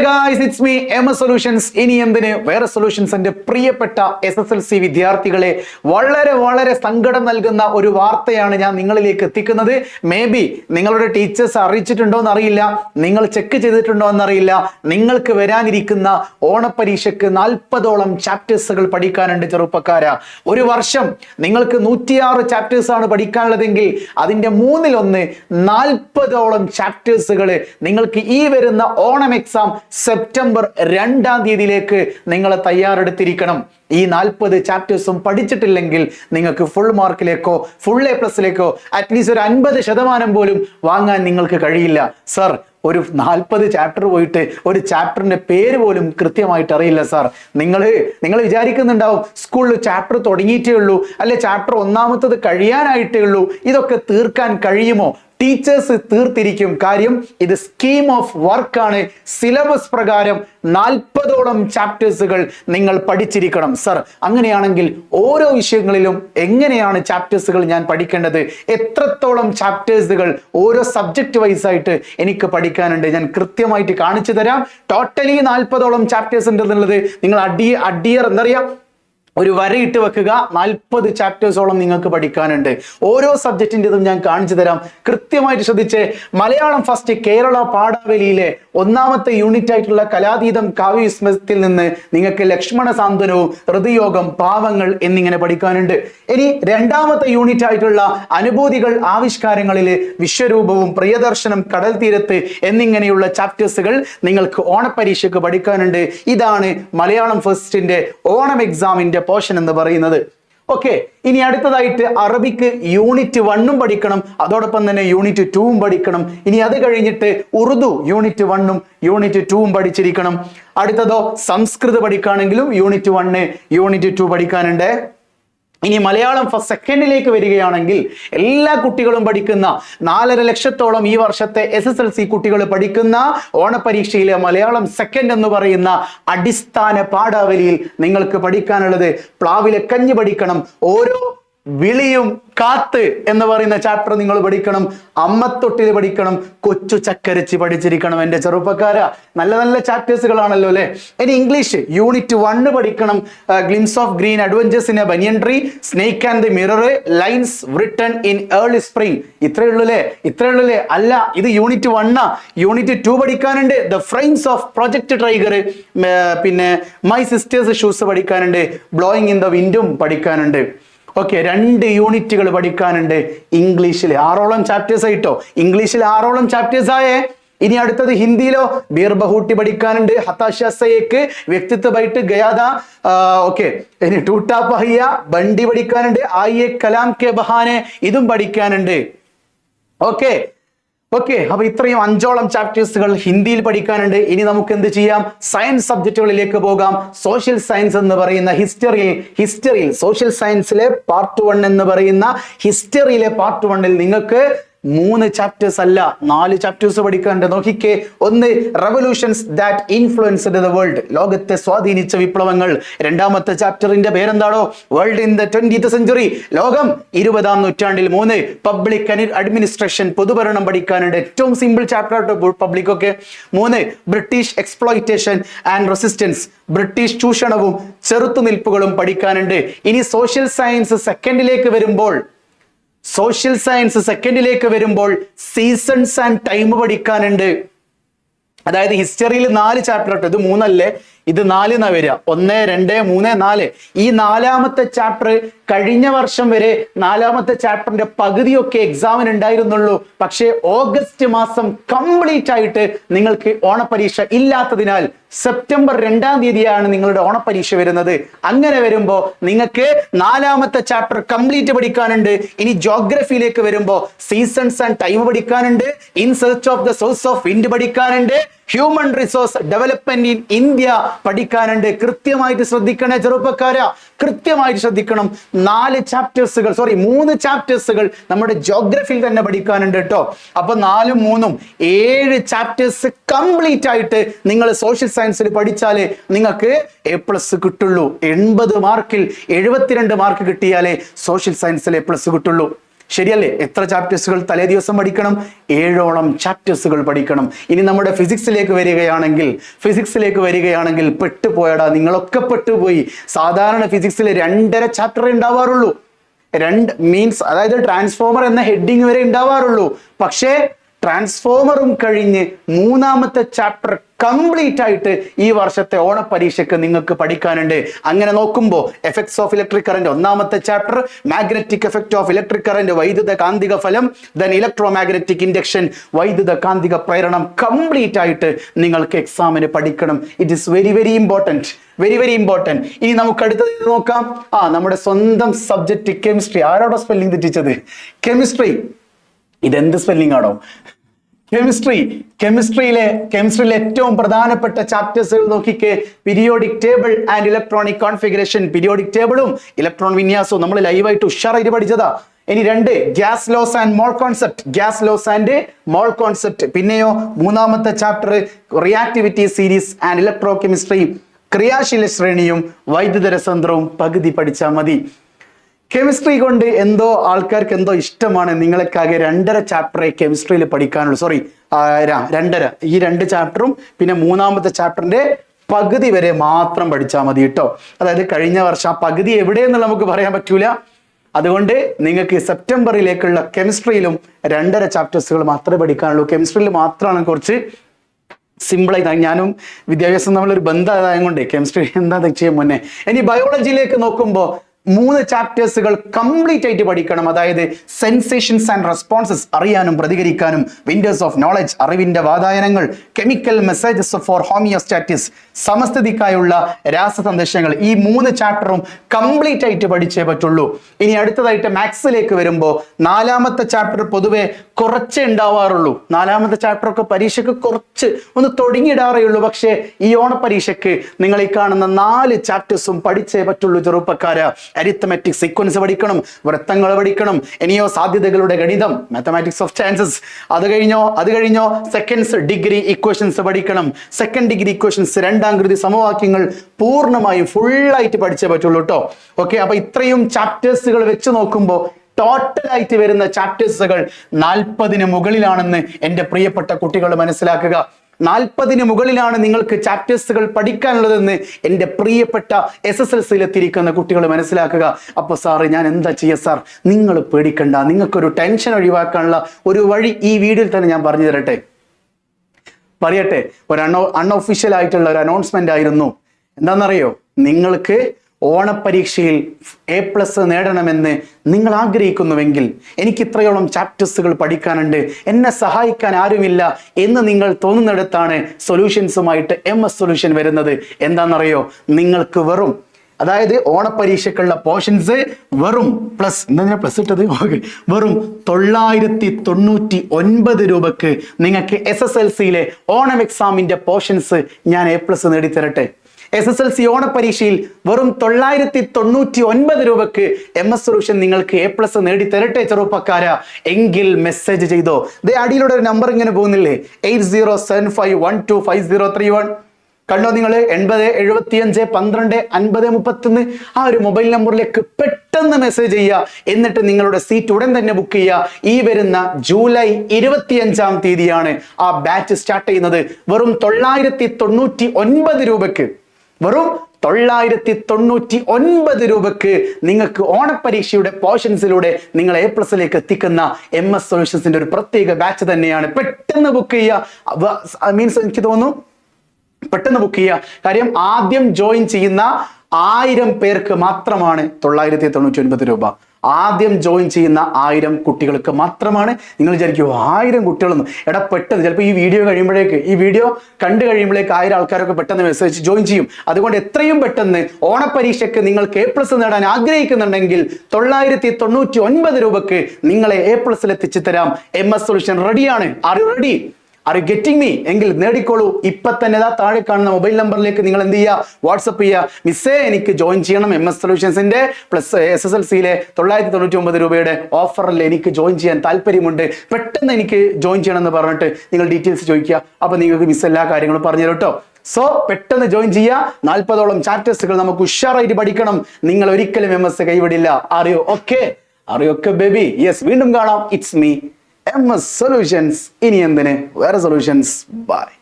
Guys it's me M S solutions ഇനി എന്തിന്? വേറെ സൊല്യൂഷൻസ് എന്റെ പ്രിയപ്പെട്ട എസ് എസ് എൽ സി വിദ്യാർത്ഥികളെ വളരെ വളരെ സങ്കടം നൽകുന്ന ഒരു വാർത്തയാണ് ഞാൻ നിങ്ങളിലേക്ക് എത്തിക്കുന്നത്. മേ ബി നിങ്ങളുടെ ടീച്ചേഴ്സ് അറിയിച്ചിട്ടുണ്ടോ എന്നറിയില്ല. നിങ്ങൾ ചെക്ക് ചെയ്തിട്ടുണ്ടോ എന്നറിയില്ല. നിങ്ങൾക്ക് വരാനിരിക്കുന്ന ഓണപരീക്ഷയ്ക്ക് നാൽപ്പതോളം ചാപ്റ്റേഴ്സുകൾ പഠിക്കാനുണ്ട് ചെറുപ്പക്കാര. ഒരു വർഷം നിങ്ങൾക്ക് നൂറ്റിയാറ് ചാപ്റ്റേഴ്സ് ആണ് പഠിക്കാനുള്ളതെങ്കിൽ അതിന്റെ മൂന്നിലൊന്ന് നാൽപ്പതോളം ചാപ്റ്റേഴ്സുകൾ നിങ്ങൾക്ക് ഈ വരുന്ന ഓണം എക്സാം സെപ്റ്റംബർ രണ്ടാം തീയതിയിലേക്ക് നിങ്ങളെ തയ്യാറെടുത്തിരിക്കണം. ഈ നാൽപ്പത് ചാപ്റ്റേഴ്സും പഠിച്ചിട്ടില്ലെങ്കിൽ നിങ്ങൾക്ക് ഫുൾ മാർക്കിലേക്കോ ഫുൾ എ പ്ലസിലേക്കോ അറ്റ്ലീസ്റ്റ് ഒരു അൻപത് ശതമാനം പോലും വാങ്ങാൻ നിങ്ങൾക്ക് കഴിയില്ല. സർ ഒരു നാൽപ്പത് ചാപ്റ്റർ പോയിട്ട് ഒരു ചാപ്റ്ററിന്റെ പേര് പോലും കൃത്യമായിട്ട് അറിയില്ല സാർ നിങ്ങൾ നിങ്ങൾ വിചാരിക്കുന്നുണ്ടാവും സ്കൂളിൽ ചാപ്റ്റർ തുടങ്ങിയിട്ടേ ഉള്ളൂ അല്ലെ ചാപ്റ്റർ ഒന്നാമത്തത് കഴിയാനായിട്ടേ ഉള്ളൂ ഇതൊക്കെ തീർക്കാൻ കഴിയുമോ? ടീച്ചേഴ്സ് തീർത്തിരിക്കും. കാര്യം ഇത് സ്കീം ഓഫ് വർക്കാണ് സിലബസ് പ്രകാരം നാൽപ്പതോളം ചാപ്റ്റേഴ്സുകൾ നിങ്ങൾ പഠിച്ചിരിക്കണം സർ അങ്ങനെയാണെങ്കിൽ ഓരോ വിഷയങ്ങളിലും എങ്ങനെയാണ് ചാപ്റ്റേഴ്സുകൾ ഞാൻ പഠിക്കേണ്ടത്? എത്രത്തോളം ചാപ്റ്റേഴ്സുകൾ ഓരോ സബ്ജക്റ്റ് വൈസ് ആയിട്ട് എനിക്ക് പഠിക്കാനുണ്ട്? ഞാൻ കൃത്യമായിട്ട് കാണിച്ചു തരാം. ടോട്ടലി നാൽപ്പതോളം ചാപ്റ്റേഴ്സ് ഉണ്ടെന്നുള്ളത് നിങ്ങൾ അടിയ അഡിയർ എന്താ പറയാ ഒരു വരയിട്ട് വെക്കുക. നാൽപ്പത് ചാപ്റ്റേഴ്സോളം നിങ്ങൾക്ക് പഠിക്കാനുണ്ട്. ഓരോ സബ്ജക്റ്റിന്റെതും ഞാൻ കാണിച്ചു തരാം. കൃത്യമായിട്ട് ശ്രദ്ധിച്ച്. മലയാളം ഫസ്റ്റ് കേരള പാഠാവലിയിലെ ഒന്നാമത്തെ യൂണിറ്റ് ആയിട്ടുള്ള കലാതീതം കാവ്യസ്മത്തിൽ നിന്ന് നിങ്ങൾക്ക് ലക്ഷ്മണ സാന്ത്വനവും ഹൃദയോഗം പാവങ്ങൾ എന്നിങ്ങനെ പഠിക്കാനുണ്ട്. ഇനി രണ്ടാമത്തെ യൂണിറ്റ് ആയിട്ടുള്ള അനുഭൂതികൾ ആവിഷ്കാരങ്ങളിൽ വിശ്വരൂപവും പ്രിയദർശനം കടൽ തീരത്ത് എന്നിങ്ങനെയുള്ള ചാപ്റ്റേഴ്സുകൾ നിങ്ങൾക്ക് ഓണപരീക്ഷയ്ക്ക് പഠിക്കാനുണ്ട്. ഇതാണ് മലയാളം ഫസ്റ്റിന്റെ ഓണം എക്സാമിന്റെ പോർഷൻ എന്ന് പറയുന്നത്. ഓക്കെ ഇനി അടുത്തതായിട്ട് അറബിക്ക് യൂണിറ്റ് വണ്ണും പഠിക്കണം അതോടൊപ്പം തന്നെ യൂണിറ്റ് ടൂവും പഠിക്കണം. ഇനി അത് കഴിഞ്ഞിട്ട് ഉറുദു യൂണിറ്റ് വണ്ണും യൂണിറ്റ് ടൂവും പഠിച്ചിരിക്കണം. അടുത്തതോ സംസ്കൃത പഠിക്കുകയാണെങ്കിലും യൂണിറ്റ് വണ്ണ് യൂണിറ്റ് ടു പഠിക്കാനുണ്ട്. ഇനി മലയാളം ഫസ്റ്റ് സെക്കൻഡിലേക്ക് വരികയാണെങ്കിൽ എല്ലാ കുട്ടികളും പഠിക്കുന്ന നാലര ലക്ഷത്തോളം ഈ വർഷത്തെ എസ് എസ് എൽ സി കുട്ടികൾ പഠിക്കുന്ന ഓണപരീക്ഷയിലെ മലയാളം സെക്കൻഡ് എന്ന് പറയുന്ന അടിസ്ഥാന പാഠാവലിയിൽ നിങ്ങൾക്ക് പഠിക്കാനുള്ളത് പ്ലാവിലെ കഞ്ഞി പഠിക്കണം. ഓരോ വിളിയും കാത്ത് എന്ന് പറയുന്ന ചാപ്റ്റർ നിങ്ങൾ പഠിക്കണം. അമ്മത്തൊട്ടിൽ പഠിക്കണം. കൊച്ചു ചക്കരിച്ച് പഠിച്ചിരിക്കണം എന്റെ ചെറുപ്പക്കാര. നല്ല നല്ല ചാപ്റ്റേഴ്സുകളാണല്ലോ അല്ലെ? ഇനി ഇംഗ്ലീഷ് യൂണിറ്റ് വണ്ണ് പഠിക്കണം. Glimpse of green adventures in a banyan tree snake and the mirror lines written in early spring ഇത്രയേ ഉള്ളൂ അല്ലേ? ഇത്രയേ ഉള്ളൂ അല്ലേ? അല്ല ഇത് യൂണിറ്റ് വണ്ണാ യൂണിറ്റ് ടു പഠിക്കാനുണ്ട്. The frames of project tiger പിന്നെ മൈ സിസ്റ്റേഴ്സ് ഷൂസ് പഠിക്കാനുണ്ട്. ബ്ലോയിങ് ഇൻ ദ വിൻഡും പഠിക്കാനുണ്ട്. ഓക്കെ രണ്ട് യൂണിറ്റുകൾ പഠിക്കാനുണ്ട് ഇംഗ്ലീഷിൽ ആറോളം ചാപ്റ്റേഴ്സ് ആയിട്ടോ? ഇംഗ്ലീഷിൽ ആറോളം ചാപ്റ്റേഴ്സ് ആയേ? ഇനി അടുത്തത് ഹിന്ദിയിലോ? ബീർബഹൂട്ടി പഠിക്കാനുണ്ട്. ഹതാശസയേക്ക് വ്യക്തിത്വമായിട്ട് ഗയാദ ഓക്കെ. ഇനി ടൂട്ടാ പഹിയ ബണ്ടി പഠിക്കാനുണ്ട്. ആയിയെ കലാം കെ ബഹാനെ ഇതും പഠിക്കാനുണ്ട്. ഓക്കെ ഓക്കെ അപ്പൊ ഇത്രയും അഞ്ചോളം ചാപ്റ്റേഴ്സുകൾ ഹിന്ദിയിൽ പഠിക്കാനുണ്ട്. ഇനി നമുക്ക് എന്ത് ചെയ്യാം? സയൻസ് സബ്ജക്റ്റുകളിലേക്ക് പോകാം. സോഷ്യൽ സയൻസ് എന്ന് പറയുന്ന ഹിസ്റ്ററിയിൽ ഹിസ്റ്ററിയിൽ സോഷ്യൽ സയൻസിലെ പാർട്ട് വൺ എന്ന് പറയുന്ന ഹിസ്റ്ററിയിലെ പാർട്ട് വണ്ണിൽ നിങ്ങൾക്ക് മൂന്ന് ചാപ്റ്റേഴ്സ് അല്ല നാല് ചാപ്റ്റേഴ്സ് പഠിക്കാനുണ്ട്. നോക്കിക്കേ ഒന്ന് revolutions that influenced the world ലോകത്തെ സ്വാധീനിച്ച വിപ്ലവങ്ങൾ. രണ്ടാമത്തെ ചാപ്റ്ററിന്റെ പേരെന്താണോ? World in the twentieth century ലോകം ഇരുപതാം നൂറ്റാണ്ടിൽ മൂന്ന് പബ്ലിക് അഡ്മിനിസ്ട്രേഷൻ പൊതുഭരണം പഠിക്കാനുണ്ട്. ഏറ്റവും സിമ്പിൾ ചാപ്റ്റർ പബ്ലിക് ഒക്കെ. മൂന്ന് British exploitation and resistance British ചൂഷണവും ചെറുത്തുനിൽപ്പുകളും പഠിക്കാനുണ്ട്. ഇനി സോഷ്യൽ സയൻസ് സെക്കൻഡിലേക്ക് വരുമ്പോൾ സോഷ്യൽ സയൻസ് സെക്കൻഡിലേക്ക് വരുമ്പോൾ സീസൺസ് ആൻഡ് ടൈം പഠിക്കാനുണ്ട്. അതായത് ഹിസ്റ്ററിയിൽ നാല് ചാപ്റ്റർ ഉണ്ട് ഇത് മൂന്നല്ലേ? ഇത് നാല് എന്നാ വരിക? ഒന്ന് രണ്ട് മൂന്ന് നാല്. ഈ നാലാമത്തെ ചാപ്റ്റർ കഴിഞ്ഞ വർഷം വരെ നാലാമത്തെ ചാപ്റ്ററിന്റെ പകുതിയൊക്കെ എക്സാമിന് ഉണ്ടായിരുന്നുള്ളൂ പക്ഷേ ഓഗസ്റ്റ് മാസം കംപ്ലീറ്റ് ആയിട്ട് നിങ്ങൾക്ക് ഓണപരീക്ഷ ഇല്ലാത്തതിനാൽ സെപ്റ്റംബർ രണ്ടാം തീയതിയാണ് നിങ്ങളുടെ ഓണപരീക്ഷ വരുന്നത്. അങ്ങനെ വരുമ്പോൾ നിങ്ങൾക്ക് നാലാമത്തെ ചാപ്റ്റർ കംപ്ലീറ്റ് പഠിക്കാനുണ്ട്. ഇനി ജോഗ്രഫിയിലേക്ക് വരുമ്പോൾ സീസൺസ് ആൻഡ് ടൈം പഠിക്കാനുണ്ട്. In search of the source of wind പഠിക്കാനുണ്ട്. Human resource development in India പഠിക്കാനുണ്ട്. കൃത്യമായിട്ട് ശ്രദ്ധിക്കണേ ചെറുപ്പക്കാര. കൃത്യമായിട്ട് ശ്രദ്ധിക്കണം. നാല് ചാപ്റ്റേഴ്സുകൾ സോറി മൂന്ന് ചാപ്റ്റേഴ്സുകൾ നമ്മുടെ ജോഗ്രഫിയിൽ തന്നെ പഠിക്കാനുണ്ട് കേട്ടോ അപ്പൊ നാലും മൂന്നും ഏഴ് ചാപ്റ്റേഴ്സ് കംപ്ലീറ്റ് ആയിട്ട് നിങ്ങൾ സോഷ്യൽ സയൻസിൽ പഠിച്ചാലേ നിങ്ങൾക്ക് എ പ്ലസ് കിട്ടുള്ളൂ. എൺപത് മാർക്കിൽ എഴുപത്തിരണ്ട് മാർക്ക് കിട്ടിയാലേ സോഷ്യൽ സയൻസിൽ എ പ്ലസ് കിട്ടുള്ളൂ. ശരിയല്ലേ? എത്ര ചാപ്റ്റേഴ്സുകൾ തലേ ദിവസം പഠിക്കണം? ഏഴോളം ചാപ്റ്റേഴ്സുകൾ പഠിക്കണം. ഇനി നമ്മുടെ ഫിസിക്സിലേക്ക് വരികയാണെങ്കിൽ ഫിസിക്സിലേക്ക് വരികയാണെങ്കിൽ പെട്ടുപോയടാ നിങ്ങളൊക്കെ പെട്ടുപോയി. സാധാരണ ഫിസിക്സിൽ രണ്ടര ചാപ്റ്റർ ഉണ്ടാവാറുള്ളൂ. രണ്ട് മീൻസ് അതായത് ട്രാൻസ്ഫോമർ എന്ന ഹെഡിങ് വരെ ഉണ്ടാവാറുള്ളൂ. പക്ഷേ ട്രാൻസ്ഫോമറും കഴിഞ്ഞ് മൂന്നാമത്തെ ചാപ്റ്റർ കംപ്ലീറ്റ് ആയിട്ട് ഈ വർഷത്തെ ഓണപരീക്ഷയ്ക്ക് നിങ്ങൾക്ക് പഠിക്കാനുണ്ട്. അങ്ങനെ നോക്കുമ്പോൾ എഫക്ട്സ് ഓഫ് ഇലക്ട്രിക് കറന്റ് ഒന്നാമത്തെ chapter magnetic effect of electric current വൈദ്യുത കാന്തിക ഫലം ദെൻ ഇലക്ട്രോ മാഗ്നറ്റിക് ഇൻഡക്ഷൻ വൈദ്യുത കാന്തിക പ്രേരണം കംപ്ലീറ്റ് ആയിട്ട് നിങ്ങൾക്ക് എക്സാമിന് പഠിക്കണം. It is very very important very very important ഇനി നമുക്ക് അടുത്തത് നോക്കാം. ആ നമ്മുടെ സ്വന്തം സബ്ജക്റ്റ് കെമിസ്ട്രി ആരോടെ സ്പെല്ലിംഗ് തെറ്റിച്ചത് കെമിസ്ട്രി ഇതെന്ത് സ്പെല്ലിംഗ് ആണോ? കെമിസ്ട്രി കെമിസ്ട്രിയിലെ കെമിസ്ട്രിയിലെ ഏറ്റവും പ്രധാനപ്പെട്ട ചാപ്റ്റേഴ്സുകൾ നോക്കിക്കേ. Periodic table and electronic configuration periodic ടേബിളും ഇലക്ട്രോൺ വിന്യാസവും നമ്മൾ ലൈവായിട്ട് ഉഷാറായിട്ട് പഠിച്ചതാ. ഇനി രണ്ട് gas laws and mole concept gas laws and mole concept പിന്നെയോ മൂന്നാമത്തെ chapter reactivity series and electrochemistry ക്രിയാശീല ശ്രേണിയും വൈദ്യുത രസതന്ത്രവും പകുതി പഠിച്ചാൽ മതി. കെമിസ്ട്രി കൊണ്ട് എന്തോ ആൾക്കാർക്ക് എന്തോ ഇഷ്ടമാണ്. നിങ്ങൾക്കാകെ രണ്ടര ചാപ്റ്ററെ കെമിസ്ട്രിയിൽ പഠിക്കാനുള്ളൂ. സോറി രണ്ടര. ഈ രണ്ട് ചാപ്റ്ററും പിന്നെ മൂന്നാമത്തെ ചാപ്റ്ററിന്റെ പകുതി വരെ മാത്രം പഠിച്ചാൽ മതി കേട്ടോ അതായത് കഴിഞ്ഞ വർഷം ആ പകുതി എവിടെയെന്നുള്ള നമുക്ക് പറയാൻ പറ്റൂല. അതുകൊണ്ട് നിങ്ങൾക്ക് സെപ്റ്റംബറിലേക്കുള്ള കെമിസ്ട്രിയിലും രണ്ടര ചാപ്റ്റേഴ്സുകൾ മാത്രമേ പഠിക്കാനുള്ളൂ. കെമിസ്ട്രിയിൽ മാത്രമാണ് കുറച്ച് സിമ്പിളായി ഞാനും വിദ്യാഭ്യാസം നമ്മളൊരു ബന്ധമായത് കൊണ്ട് കെമിസ്ട്രി എന്താ ചെയ്യാൻ മുന്നേ? ഇനി ബയോളജിയിലേക്ക് നോക്കുമ്പോൾ മൂന്ന് ചാപ്റ്റേഴ്സുകൾ കംപ്ലീറ്റ് ആയിട്ട് പഠിക്കണം. അതായത് സെൻസേഷൻസ് ആൻഡ് റെസ്പോൺസസ് അറിയാനും പ്രതികരിക്കാനും വിൻഡോസ് ഓഫ് നോളജ് അറിവിന്റെ വാതായനങ്ങൾ കെമിക്കൽ മെസ്സേജസ് ഫോർ ഹോമിയോസ്റ്റാറ്റിസ് സമസ്ഥിതിക്കായുള്ള രാസസന്ദേശങ്ങൾ ഈ മൂന്ന് ചാപ്റ്ററും കംപ്ലീറ്റ് ആയിട്ട് പഠിച്ചേ പറ്റുള്ളൂ. ഇനി അടുത്തതായിട്ട് മാത്സിലേക്ക് വരുമ്പോൾ നാലാമത്തെ ചാപ്റ്റർ പൊതുവെ കുറച്ചേ ഉണ്ടാവാറുള്ളൂ. നാലാമത്തെ ചാപ്റ്ററൊക്കെ പരീക്ഷയ്ക്ക് കുറച്ച് ഒന്ന് തുടങ്ങിയിടാറേ ഉള്ളൂ. പക്ഷേ ഈ ഓണപരീക്ഷയ്ക്ക് നിങ്ങൾ ഈ കാണുന്ന നാല് ചാപ്റ്റേഴ്സും പഠിച്ചേ പറ്റുള്ളൂ ചെറുപ്പക്കാര്. അരിത്തമെറ്റിക് സീക്വൻസ് പഠിക്കണം വൃത്തങ്ങൾ പഠിക്കണം ഇനിയോ സാധ്യതകളുടെ ഗണിതം മാത്തമാറ്റിക്സ് ഓഫ് ചാൻസസ് അത് കഴിഞ്ഞോ അത് കഴിഞ്ഞോ സെക്കൻഡ്സ് ഡിഗ്രി ഇക്വേഷൻസ് പഠിക്കണം. സെക്കൻഡ് ഡിഗ്രി ഇക്വേഷൻസ് രണ്ടാം കൃതി സമവാക്യങ്ങൾ പൂർണമായും ഫുള്ളായിട്ട് പഠിച്ചേ പറ്റുള്ളൂ കേട്ടോ ഓക്കെ അപ്പൊ ഇത്രയും ചാപ്റ്റേഴ്സുകൾ വെച്ച് നോക്കുമ്പോൾ ടോട്ടൽ ആയിട്ട് വരുന്ന ചാപ്റ്റേഴ്സുകൾ നാൽപ്പതിന് മുകളിലാണെന്ന് എന്റെ പ്രിയപ്പെട്ട കുട്ടികൾ മനസ്സിലാക്കുക. നാൽപ്പതിന് മുകളിലാണ് നിങ്ങൾക്ക് ചാപ്റ്റേഴ്സുകൾ പഠിക്കാനുള്ളതെന്ന് എന്റെ പ്രിയപ്പെട്ട എസ് എസ് എൽ സിയിൽ എത്തിയിരിക്കുന്ന കുട്ടികൾ മനസ്സിലാക്കുക. അപ്പോൾ സാറ് ഞാൻ എന്താ ചെയ്യുക സാർ നിങ്ങൾ പേടിക്കണ്ട. നിങ്ങൾക്കൊരു ടെൻഷൻ ഒഴിവാക്കാനുള്ള ഒരു വഴി ഈ വീഡിയോയിൽ തന്നെ ഞാൻ പറഞ്ഞു തരട്ടെ. പറയട്ടെ ഒരു അൺ അൺഒഫീഷ്യൽ ആയിട്ടുള്ള ഒരു അനൗൺസ്മെന്റ് ആയിരുന്നു. എന്താണെന്നറിയോ? നിങ്ങൾക്ക് ഓണപ്പരീക്ഷയിൽ എ പ്ലസ് നേടണമെന്ന് നിങ്ങൾ ആഗ്രഹിക്കുന്നുവെങ്കിൽ എനിക്ക് ഇത്രയോളം ചാപ്റ്റേഴ്സുകൾ പഠിക്കാനുണ്ട്. എന്നെ സഹായിക്കാൻ ആരുമില്ല എന്ന് നിങ്ങൾ തോന്നുന്നിടത്താണ് സൊല്യൂഷൻസുമായിട്ട് എം എസ് സൊല്യൂഷൻ വരുന്നത്. എന്താണെന്നറിയോ? നിങ്ങൾക്ക് വെറും അതായത് ഓണപ്പരീക്ഷയ്ക്കുള്ള പോർഷൻസ് വെറും പ്ലസ് എന്താ പ്ലസ് ഇട്ടത്? ഓക്കെ. വെറും തൊള്ളായിരത്തി തൊണ്ണൂറ്റി ഒൻപത് രൂപക്ക് നിങ്ങൾക്ക് എസ് എസ് എൽ സിയിലെ ഓണം എക്സാമിന്റെ പോർഷൻസ് ഞാൻ എ പ്ലസ് നേടിത്തരട്ടെ. എസ് എസ് എൽ സി ഓണപരീക്ഷയിൽ വെറും തൊള്ളായിരത്തി തൊണ്ണൂറ്റി ഒൻപത് രൂപക്ക് എം എസ് സൊല്യൂഷൻ നിങ്ങൾക്ക് എ പ്ലസ് നേടി തരട്ടെ ചെറുപ്പക്കാര. എങ്കിൽ മെസ്സേജ് ചെയ്തോ. ദേ അടിയിലൂടെ ഒരു നമ്പർ ഇങ്ങനെ പോകുന്നില്ലേ? Eight zero seven five one two five zero three one. കണ്ടോ നിങ്ങൾ എൺപത് എഴുപത്തിയഞ്ച് പന്ത്രണ്ട് അൻപത് മുപ്പത്തൊന്ന്. ആ ഒരു മൊബൈൽ നമ്പറിലേക്ക് പെട്ടെന്ന് മെസ്സേജ് ചെയ്യുക. എന്നിട്ട് നിങ്ങളുടെ സീറ്റ് ഉടൻ തന്നെ ബുക്ക് ചെയ്യുക. ഈ വരുന്ന ജൂലൈ ഇരുപത്തിയഞ്ചാം തീയതിയാണ് ആ ബാച്ച് സ്റ്റാർട്ട് ചെയ്യുന്നത്. വെറും തൊള്ളായിരത്തി തൊണ്ണൂറ്റി ഒൻപത് രൂപക്ക്. വെറും തൊള്ളായിരത്തി തൊണ്ണൂറ്റി ഒൻപത് രൂപക്ക് നിങ്ങൾക്ക് ഓണപ്പരീക്ഷയുടെ പോർഷൻസിലൂടെ നിങ്ങൾ എ പ്ലസിലേക്ക് എത്തിക്കുന്ന എം എസ് സൊല്യൂഷൻസിന്റെ ഒരു പ്രത്യേക ബാച്ച് തന്നെയാണ്. പെട്ടെന്ന് ബുക്ക് ചെയ്യുക. മീൻസ് എനിക്ക് തോന്നുന്നു പെട്ടെന്ന് ബുക്ക് ചെയ്യുക. കാര്യം ആദ്യം ജോയിൻ ചെയ്യുന്ന ആയിരം പേർക്ക് മാത്രമാണ് തൊള്ളായിരത്തി തൊണ്ണൂറ്റി ഒൻപത് രൂപ. ആദ്യം ജോയിൻ ചെയ്യുന്ന ആയിരം കുട്ടികൾക്ക് മാത്രമാണ് നിങ്ങൾ വിചാരിക്കൂ ആയിരം കുട്ടികളൊന്നും. എടാ പെട്ടെന്ന് ചിലപ്പോൾ ഈ വീഡിയോ കഴിയുമ്പോഴേക്ക് ഈ വീഡിയോ കണ്ടു കഴിയുമ്പോഴേക്ക് ആയിരം ആൾക്കാരൊക്കെ പെട്ടെന്ന് മെസ്സേജ് ജോയിൻ ചെയ്യും. അതുകൊണ്ട് എത്രയും പെട്ടെന്ന് ഓണപ്പരീക്ഷയ്ക്ക് നിങ്ങൾ എ പ്ലസ് നേടാൻ ആഗ്രഹിക്കുന്നുണ്ടെങ്കിൽ തൊള്ളായിരത്തി തൊണ്ണൂറ്റി ഒൻപത് രൂപക്ക് നിങ്ങളെ എ പ്ലസിൽ എത്തിച്ചു തരാം. എം എസ് സൊല്യൂഷൻ റെഡിയാണ് are you ready are you getting me എങ്കിൽ നേടിക്കോളൂ. ഇപ്പൊ തന്നെ ഇതാ താഴെ കാണുന്ന മൊബൈൽ നമ്പറിലേക്ക് നിങ്ങൾ എന്ത് ചെയ്യുക? വാട്സപ്പ് ചെയ്യുക. മിസ്സേ എനിക്ക് ജോയിൻ ചെയ്യണം. എം എസ് സൊല്യൂഷൻസിന്റെ പ്ലസ് എസ് എസ് എൽ സിയിലെ തൊള്ളായിരത്തി തൊണ്ണൂറ്റി ഒമ്പത് രൂപയുടെ ഓഫറിൽ എനിക്ക് ജോയിൻ ചെയ്യാൻ താല്പര്യമുണ്ട്. പെട്ടെന്ന് എനിക്ക് ജോയിൻ ചെയ്യണം എന്ന് പറഞ്ഞിട്ട് നിങ്ങൾ ഡീറ്റെയിൽസ് ചോദിക്കുക. അപ്പൊ നിങ്ങൾക്ക് മിസ് എല്ലാ കാര്യങ്ങളും പറഞ്ഞു തരട്ടോ സോ പെട്ടെന്ന് ജോയിൻ ചെയ്യുക. നാൽപ്പതോളം ചാപ്റ്റേഴ്സുകൾ നമുക്ക് ഉഷാറായിട്ട് പഠിക്കണം. നിങ്ങൾ ഒരിക്കലും എം എസ് കൈവിടില്ല. അറിയോ ഓക്കെ അറിയോ ഒക്കെ ബേബി യെസ് വീണ്ടും കാണാം. It's me M S solutions ഇനി എന്തിന്? വേറെ സൊല്യൂഷൻസ് ബൈ